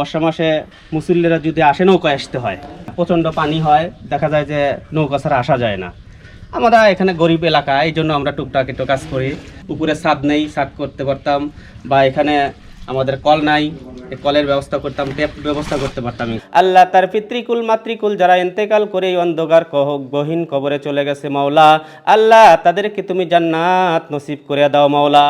বর্ষা মাসে মুসল্লিরা যদি আসে নৌকায় আসতে হয়, প্রচণ্ড পানি হয়, দেখা যায় যে নৌকা ছাড়া আসা যায় না। আমরা এখানে গরিব এলাকা, এই জন্য আমরা টুকটাক একটু কাজ করি। উপরে ছাদ নেই, ছাদ করতে পারতাম বা এখানে আমাদের কল নাই কলের ব্যবস্থা করতাম ট্যাপ ব্যবস্থা করতে পারতাম। আল্লাহ তার পিতৃকুল, মাতৃকুল যারা ইন্তেকাল করে এই অন্ধকার গহীন কবরে চলে গেছে মাওলা। আল্লাহ তাদেরকে তুমি জান্নাত নসিব করে দাও মাওলা।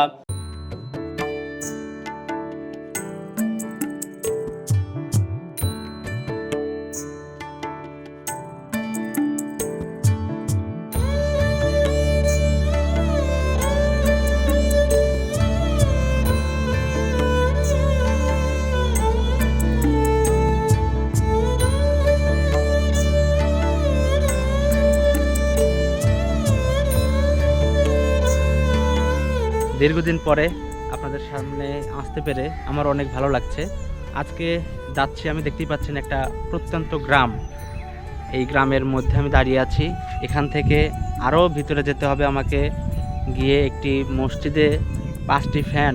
দীর্ঘদিন পরে আপনাদের সামনে আসতে পেরে আমার অনেক ভালো লাগছে। আজকে যাচ্ছি, আমি দেখতেই পাচ্ছেন একটা প্রত্যন্ত গ্রাম। এই গ্রামের মধ্যে আমি দাঁড়িয়ে আছি। এখান থেকে আরও ভিতরে যেতে হবে আমাকে। গিয়ে একটি মসজিদে পাঁচটি ফ্যান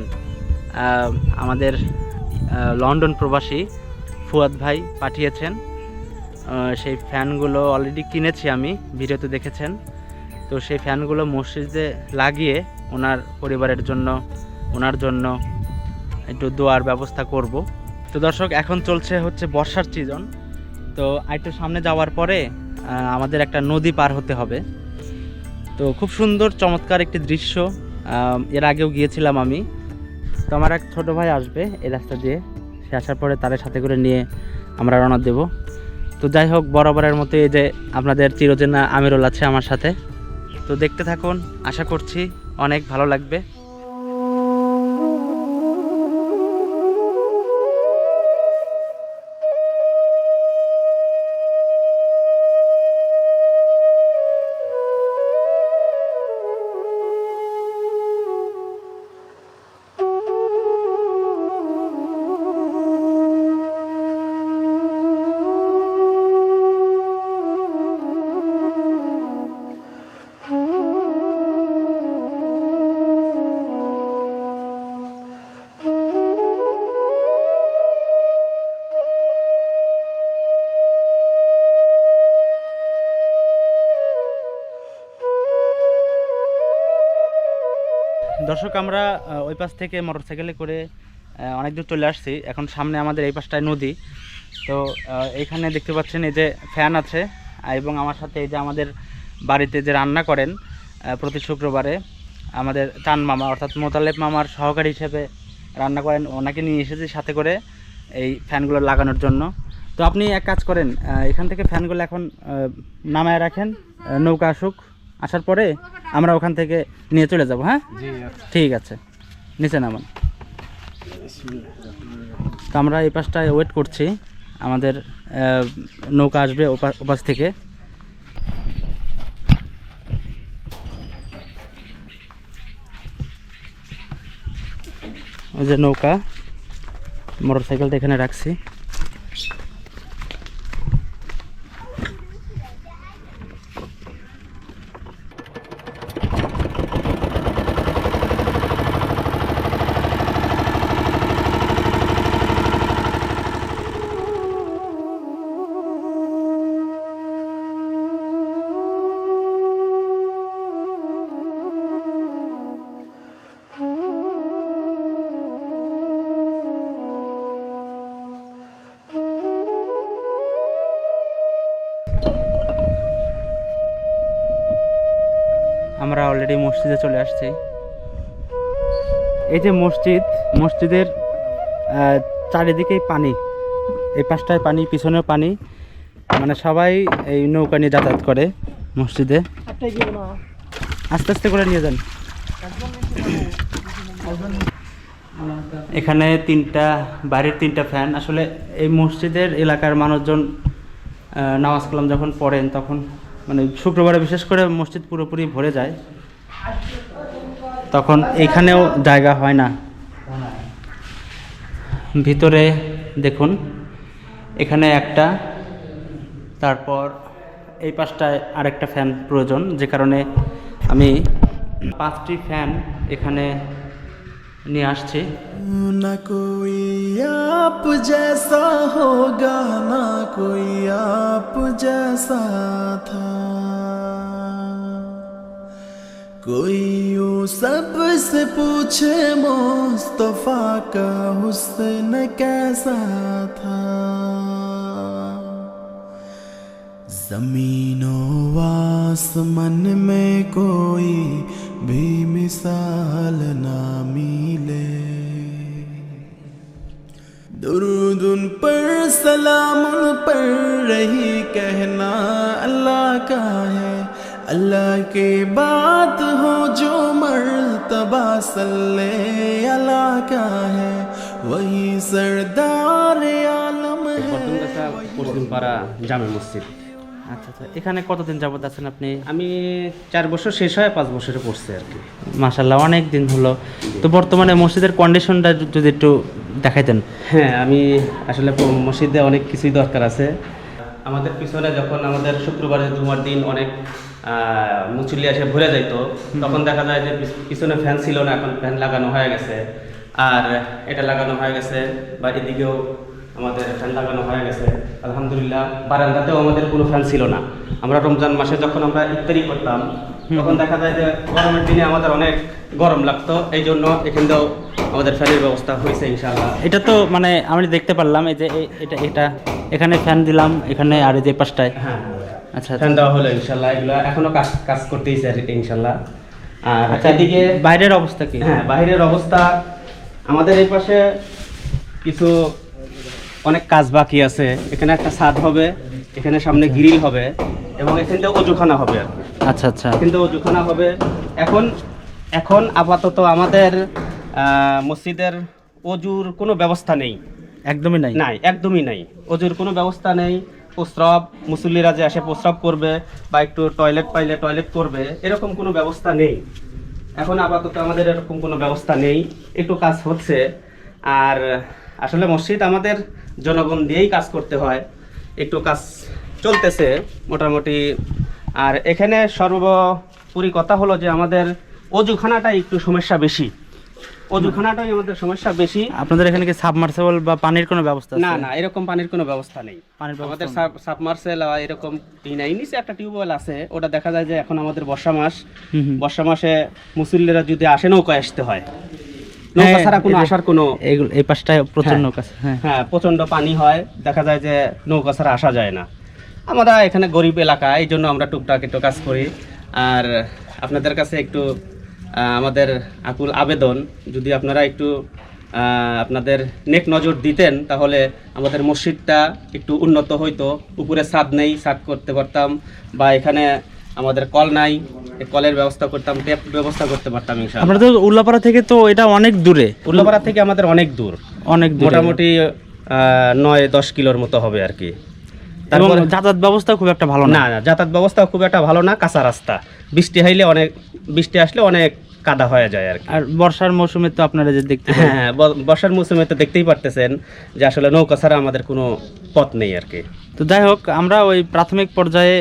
আমাদের লন্ডন প্রবাসী ফুয়াদ ভাই পাঠিয়েছেন। সেই ফ্যানগুলো অলরেডি কিনেছি আমি, ভিডিওতে দেখেছেন। তো সেই ফ্যানগুলো মসজিদে লাগিয়ে ওনার পরিবারের জন্য, ওনার জন্য একটু দোয়ার ব্যবস্থা করব। তো দর্শক, এখন চলছে হচ্ছে বর্ষার সিজন তো একটু সামনে যাওয়ার পরে আমাদের একটা নদী পার হতে হবে। তো খুব সুন্দর, চমৎকার একটি দৃশ্য। এর আগেও গিয়েছিলাম আমি। তো আমার এক ছোটো ভাই আসবে এই রাস্তা দিয়ে। সে আসার পরে তাদের সাথে করে নিয়ে আমরা রওনা দেব। তো যাই হোক, বরাবরের মতো এই যে আপনাদের চিরচেনা আমিরুল আছে আমার সাথে। তো দেখতে থাকুন, আশা করছি অনেক ভালো লাগবে। দর্শক, আমরা ওই পাশ থেকে মোটরসাইকেলে করে অনেক দূর চলে আসছি। এখন সামনে আমাদের এই পাশটায় নদী। তো এইখানে দেখতে পাচ্ছেন এই যে ফ্যান আছে, এবং আমার সাথে এই যে আমাদের বাড়িতে যে রান্না করেন প্রতি শুক্রবারে আমাদের চান মামা, অর্থাৎ মোতালেব মামার সহকারী হিসেবে রান্না করেন। ওনাকে নিয়ে এসেছি সাথে করে এই ফ্যানগুলো লাগানোর জন্য। তো আপনি এক কাজ করেন এখান থেকে ফ্যানগুলো এখন নামায় রাখেন নৌকা আসুক। আসার পরে আমরা ওখান থেকে নিয়ে চলে যাব হ্যাঁ? ঠিক আছে। নিচে নামান। তো আমরা এই পাশটায় ওয়েট করছি। আমাদের নৌকা আসবে ওপা- ওপাশ থেকে। ওই যে নৌকা মোটর সাইকেলটা এখানে রাখছি। আমরা অলরেডি মসজিদে চলে আসছি। এই যে মসজিদ মসজিদের চারিদিকেই পানি। এই পাশটায় পানি পিছনেও পানি। মানে সবাই এই নৌকা নিয়ে যাতায়াত করে মসজিদে। আস্তে আস্তে করে নিয়ে যান। এখানে তিনটা বাইরের তিনটা ফ্যান। আসলে এই মসজিদের এলাকার মানুষজন নামাজ কালাম যখন পড়েন তখন মানে শুক্রবারে বিশেষ করে মসজিদ পুরোপুরি ভরে যায়, তখন এখানেও জায়গা হয় না। ভিতরে দেখুন, এখানে একটা, তারপর এই পাশটায় আরেকটা ফ্যান প্রয়োজন, যে কারণে আমি পাঁচটি ফ্যান এখানে নিয়ে আসছি न कोई आप जैसा होगा ना कोई आप जैसा था कोई यो सबसे पूछे मुस्तफा का हुस्न कैसा था जमीनों आसमान में कोई بھی مثال نہ ملے۔ درود ان پر، سلام ان پر، رہی کہنا اللہ کا ہے۔ اللہ کے بات ہو جو مرتبہ صلی اللہ کا ہے۔ وہی سردار عالم ہے۔ پارا جامع مسجد۔ আচ্ছা আচ্ছা। এখানে কতদিন যাবত আছেন আপনি? আমি চার বছর শেষ হয় পাঁচ বছরে পড়ছি আর কি। মাশাল্লাহ অনেক দিন হলো। তো বর্তমানে মসজিদের কন্ডিশনটা যদি একটু দেখাইতেন। হ্যাঁ আমি আসলে প- মসজিদে অনেক কিছুই দরকার আছে। আমাদের পিছনে যখন আমাদের শুক্রবারে জুমার দিন অনেক আহ, মুচুল্লি এসে ভরে যাইতো তখন দেখা যায় যে পিছ- পিছনে ফ্যান ছিল না এখন ফ্যান লাগানো হয়ে গেছে। আর এটা লাগানো হয়ে গেছে বা এদিকেও আমাদের ফ্যান লাগানো হয়ে গেছে। আলহামদুলিল্লাহ বারান্দাতেও আমাদের কোনো ফ্যান ছিল না। আমরা রমজান মাসে যখন আমরা ইফতারি করতাম তখন দেখা যায় যে গরমের দিনে আমাদের অনেক গরম লাগতো। এই জন্য এখানেও আমাদের ফ্যানের ব্যবস্থা হয়েছে ইনশাআল্লাহ। এটা তো মানে আমি দেখতে পারলাম এই যে এটা এটা এখানে ফ্যান দিলাম এখানে আর এই যে পাশটায়। হ্যাঁ আচ্ছা ফ্যান দেওয়া হলো ইনশাল্লাহ এগুলো এখনও কাজ কাজ করতেইছে আর কি ইনশাল্লাহ আর আচ্ছা এদিকে বাইরের অবস্থা কি? হ্যাঁ বাইরের অবস্থা। আমাদের এই পাশে কিছু অনেক কাজ বাকি আছে। এখানে একটা ছাদ হবে এখানে সামনে গ্রিল হবে এবং এখান থেকে অজুখানা হবে আর আচ্ছা আচ্ছা। কিন্তু অজুখানা হবে। এখন এখন আপাতত আমাদের মসজিদের অজুর কোনো ব্যবস্থা নেই। একদমই নাই? নাই একদমই নাই। অজুর কোনো ব্যবস্থা নেই। প্রস্রাব মুসল্লিরা যে আসে প্রস্রাব করবে বা একটু টয়লেট পাইলে টয়লেট করবে এরকম কোনো ব্যবস্থা নেই। এখন আপাতত আমাদের এরকম কোনো ব্যবস্থা নেই। একটু কাজ হচ্ছে। আর আসলে মসজিদ আমাদের জনগণ দিয়েই কাজ করতে হয়। একটু কাজ চলতেছে মোটামুটি। আর এখানে সর্বোপরি কথা হলো যে আমাদের অজুখানাটা একটু সমস্যা বেশি। অজুখানাটাই আমাদের সমস্যা বেশি। আপনাদের এখানে কি সাবমার্সেবল বা পানির কোনো ব্যবস্থা না না এরকম পানির কোনো ব্যবস্থা নেই। পানির আমাদের সাবমার্সেল এরকম টিনাই নিচে একটা টিউবওয়েল আছে ওটা দেখা যায় যে এখন আমাদের বর্ষা মাস। বর্ষা মাসে মুসল্লিরা যদি আসে নৌকায় আসতে হয়। নৌকা হ্যাঁ, ছাড়া কোনো আসার কোনো এই পাশটায় প্রচণ্ড হ্যাঁ। হ্যাঁ। হ্যাঁ প্রচণ্ড পানি হয় দেখা যায় যে নৌকা ছাড়া আসা যায় না। আমরা এখানে গরিব এলাকা এই জন্য আমরা টুকটাক একটু কাজ করি। আর আপনাদের কাছে একটু আমাদের আকুল আবেদন যদি আপনারা একটু আপনাদের নেক নজর দিতেন তাহলে আমাদের মসজিদটা একটু উন্নত হইতো। উপরে ছাদ নেই ছাদ করতে পারতাম। বা এখানে আমাদের কল নাই কলের ব্যবস্থা করতাম ট্যাপ ব্যবস্থা করতে পারতাম আপনাদের তো উল্লাপাড়া থেকে তো এটা অনেক দূরে। উল্লাপাড়া থেকে আমাদের অনেক দূর। অনেক দূরে। মোটামুটি নয় দশ কিলোর মতো হবে আর কি। তারপর যাতায়াত ব্যবস্থা খুব একটা ভালো না। না যাতায়াত ব্যবস্থা খুব একটা ভালো না কাঁচা রাস্তা। বৃষ্টি হাইলে অনেক বৃষ্টি আসলে অনেক কাদা হয়ে যায় আর কি। আর বর্ষার মৌসুমে তো আপনারা যে দেখতে হ্যাঁ বর্ষার মৌসুমে তো দেখতেই পারতেছেন যে আসলে নৌকা ছাড়া আমাদের কোনো পথ নেই আর কি। তো যাই হোক আমরা ওই প্রাথমিক পর্যায়ে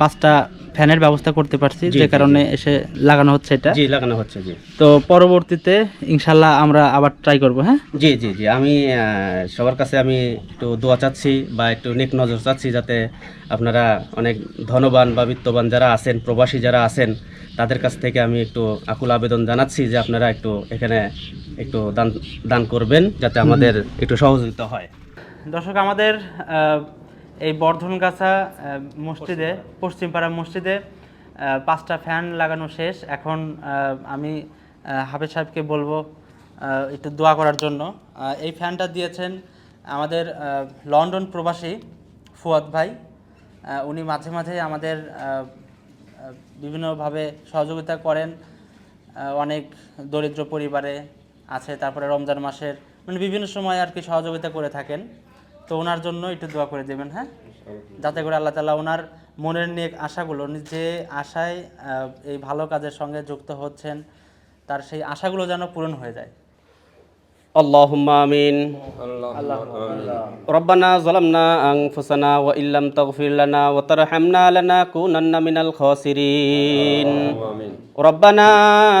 পাঁচটা ফ্যানের ব্যবস্থা করতে পারছি যে কারণে এসে লাগানো হচ্ছে এটা। জি লাগানো হচ্ছে জি। তো পরবর্তীতে ইনশাল্লাহ আমরা আবার ট্রাই করব হ্যাঁ? জি জি জি। আমি সবার কাছে আমি একটু দোয়া চাচ্ছি বা একটু নেক নজর চাচ্ছি যাতে আপনারা অনেক ধনবান বা বিত্তবান যারা আছেন প্রবাসী যারা আছেন তাদের কাছ থেকে আমি একটু আকুল আবেদন জানাচ্ছি যে আপনারা একটু এখানে একটু দান দান করবেন যাতে আমাদের একটু সহযোগিতা হয়। দর্শক আমাদের এই বর্ধনগাছা মসজিদে, পশ্চিমপাড়া মসজিদে পাঁচটা ফ্যান লাগানো শেষ। এখন আমি হাফেজ সাহেবকে বলব একটু দোয়া করার জন্য। এই ফ্যানটা দিয়েছেন আমাদের লন্ডন প্রবাসী ফুয়াদ ভাই। উনি মাঝে মাঝে আমাদের বিভিন্নভাবে সহযোগিতা করেন। অনেক দরিদ্র পরিবারে আছে, তারপরে রমজান মাসের মানে বিভিন্ন সময় আর কি সহযোগিতা করে থাকেন। তো ওনার জন্য একটু দোয়া করে দেবেন হ্যাঁ? যাতে করে আল্লাহ তালা ওনার মনের নিয়ে আশাগুলো যে আশায় এই ভালো কাজের সঙ্গে যুক্ত হচ্ছেন, তার সেই আশাগুলো যেন পূরণ হয়ে যায়। اللهم آمين ربنا ظلمنا أنفسنا وإن لم تغفر لنا وترحمنا لنكونن من الخاسرين ربنا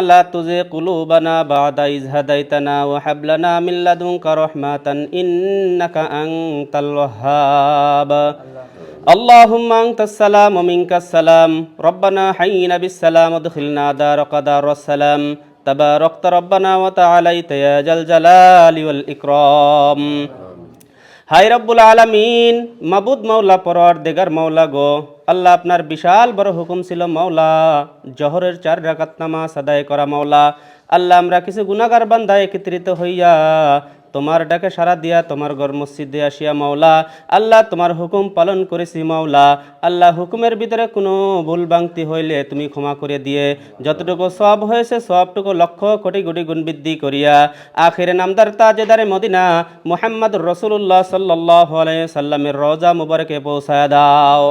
لا تزغ قلوبنا بعد إذ هديتنا وهب لنا من لدنك رحمة إنك أنت الوهاب اللهم أنت السلام ومنك السلام ربنا حينا بالسلام ادخلنا دارك دار السلام تباركت ربنا وتعاليت يا ذا الجلال والإكرام হাই রব্বুল আলামিন মাবুদ মাওলা পরর দেগার মাওলা গো আল্লাহ আপনার বিশাল বড় হুকুম ছিল মাওলা জহরের চার রাকাত নামাজ আদায় করা মাওলা আল্লাহ আমরা কিছু গুনাহগার বান্দা একত্রিত হইয়া তোমার ডাকে সারা দিয়া, তোমার ঘর মসজিদে আসিয়া মাওলা। আল্লাহ তোমার হুকুম পালন করেছি মাওলা। আল্লাহ হুকুমের ভিতরে কোনো ভুল বাংতি হইলে তুমি ক্ষমা করে দিয়ে, যতটুকু সব হয়েছে সবটুকু লক্ষ কোটি কোটি গুণ বৃদ্ধি করিয়া, আখেরে নামদার তাজেদারে মদিনা মোহাম্মদ রসুল্লাহ সাল্লাহ সাল্লামের রোজা মুবারকে পৌঁছায় দাও।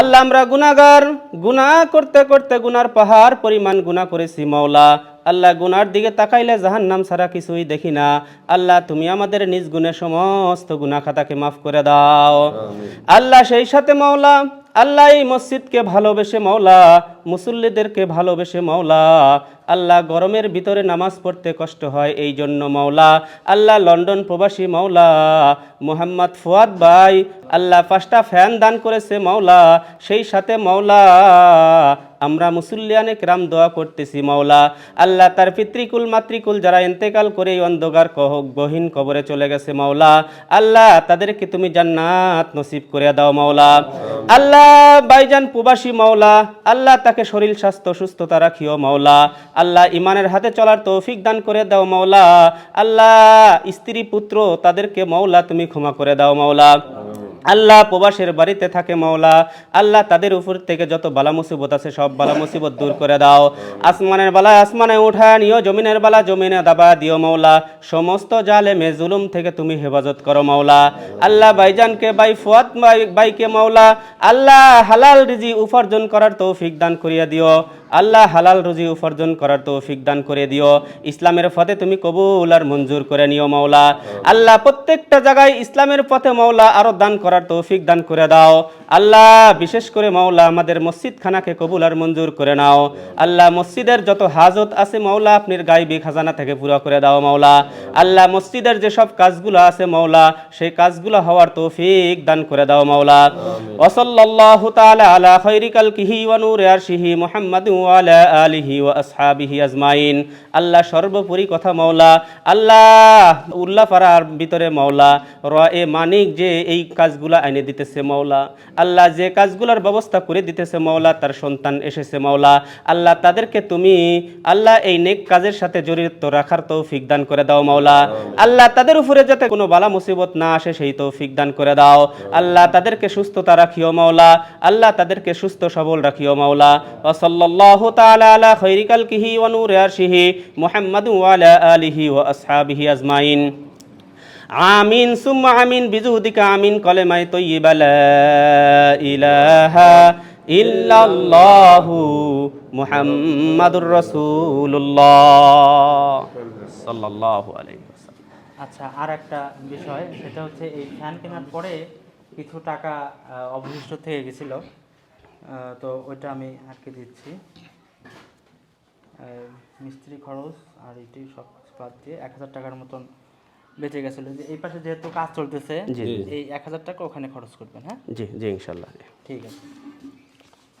আল্লাহ আমরা গুনাগার গুনা করতে করতে গুনার পাহাড় পরিমাণ গুনা করেছি মাওলা। আল্লাহ গুনার দিকে তাকাইলে জাহান নাম ছাড়া কিছুই দেখি না। আল্লাহ তুমি আমাদের নিজ গুণের সমস্ত গুনা খাতাকে মাফ করে দাও। আল্লাহ সেই সাথে মাওলা আল্লাহ এই মসজিদকে ভালোবেসে মাওলা, মুসল্লিদেরকে ভালোবেসে মাওলা। আল্লাহ গরমের ভিতরে নামাজ পড়তে কষ্ট হয় এই জন্য মাওলা। আল্লাহ লন্ডন প্রবাসী মাওলা। মোহাম্মদ ফুয়াদ ভাই, আল্লাহ পাঁচটা ফ্যান দান করেছে মাওলা। সেই সাথে মাওলা আমরা মুসল্লিয়ানে ক্রাম দোয়া করতেছি, মাওলা। আল্লাহ তার পিতৃকুল, মাতৃকুল যারা ইন্তেকাল করে অন্ধকার কহ, গহীন কবরে চলে গেছে, মাওলা। আল্লাহ তাদেরকে তুমি জান্নাত নসিব করে দাও, মাওলা। আল্লাহ বাইজান প্রবাসী, মাওলা। আল্লাহ তাকে শরীর, স্বাস্থ্য, সুস্থতা রাখিও, মাওলা। আল্লাহ ইমানের হাতে চলার তৌফিক দান করে দাও, মাওলা। আল্লাহ স্ত্রী, পুত্র তাদেরকে, মাওলা, তুমি ক্ষমা করে দাও, মাওলা। আল্লাহ প্রবাসের বাড়িতে থাকে মাওলা। আল্লাহ তাদের উপর থেকে যত বালা মুসিবত আছে, সব বালা মুসিবত দূর করে দাও। আসমানের বালা আসমানে উঠা, নিও জমিনের বালা, জমিনে দাবা দিও মাওলা। সমস্ত জালেমে জুলুম থেকে তুমি হেফাজত করো মাওলা। আল্লাহ বাইজানকে বাই বাই- বাইকে মাওলা, আল্লাহ হালাল রিজি উপার্জন করার তৌফিক দান করিয়া দিও। আল্লাহ হালাল রুজি উপার্জন করার তৌফিক দান করে দিও। ইসলামের পথে তুমি কবুল আর মঞ্জুর করে নিও মাওলা। আল্লাহ প্রত্যেকটা জায়গায় ইসলামের পথে মাওলা আরও দান করার তৌফিক দান করে দাও। আল্লাহ বিশেষ করে মাওলা আমাদের মসজিদ খানাকে কবুল আর মঞ্জুর করে নাও। আল্লাহ মসজিদের যত হাজত আছে মাওলা আপনার গাইবি খাজানা থেকে পুরো করে দাও মাওলা। আল্লাহ মসজিদের যেসব কাজগুলো আছে মাওলা সেই কাজগুলো হওয়ার তৌফিক দান করে দাও মাওলা। ওসল্লাল্লাহু তাআলা আলা খায়রিকাল কিহি ওয়া নূরে আরশিহি মুহাম্মাদ আলা আলিহি ওয়া আসহাবিহি আজমাইন। আল্লাহ সর্বোপরি কথা মাওলা। আল্লাহ উল্লাহ পাড়ার ভিতরে মাওলা। র এ মানিক যে এই কাজগুলা আইনে দিতেছে মাওলা। আল্লাহ যে কাজগুলোর ব্যবস্থা করে দিতেছে মাওলা তার সন্তান এসেছে মাওলা। আল্লাহ তাদেরকে তুমি আল্লাহ এই নেক কাজের সাথে জড়িত রাখার তৌফিক দান করে দাও মাওলা। আল্লাহ তাদের উপরে যাতে কোনো বালা মুসিবত না আসে সেই তৌফিক দান করে দাও। আল্লাহ তাদেরকে সুস্থতা রাখিও মাওলা। আল্লাহ তাদেরকে সুস্থ সবল রাখিও মাওলা। ওয়া সাল্লাল্লাহু তাআলা আলা খায়রিকাল কিহি ওয়া নূরে আরশিহি মুহাম্মাদ ওয়া আলা আলিহি ওয়া আসহাবিহি আজমাইন। আমিন, সুম্মা আমিন বিজুদিকা আমিন কলেমাই তৈয়িবা লা ইলাহা ইল্লাল্লাহু মুহাম্মাদুর রাসূলুল্লাহ। সাল্লাল্লাহু আলাইহি ওয়াসাল্লাম। আচ্ছা আর একটা বিষয়, সেটা হচ্ছে এই ফ্যান কেনার পরে কিছু টাকা অবশিষ্ট থেকে গেছিল। তো ওইটা আমি আটকে দিচ্ছি। মিস্ত্রি খরচ আর এটি সব বাদ দিয়ে এক হাজার টাকার মতন বেঁচে গেছিল। যে এই পাশে যেহেতু কাজ চলতেছে এই এক হাজার টাকা ওখানে খরচ করবেন হ্যাঁ? জি জি ইনশাল্লাহ। ঠিক আছে।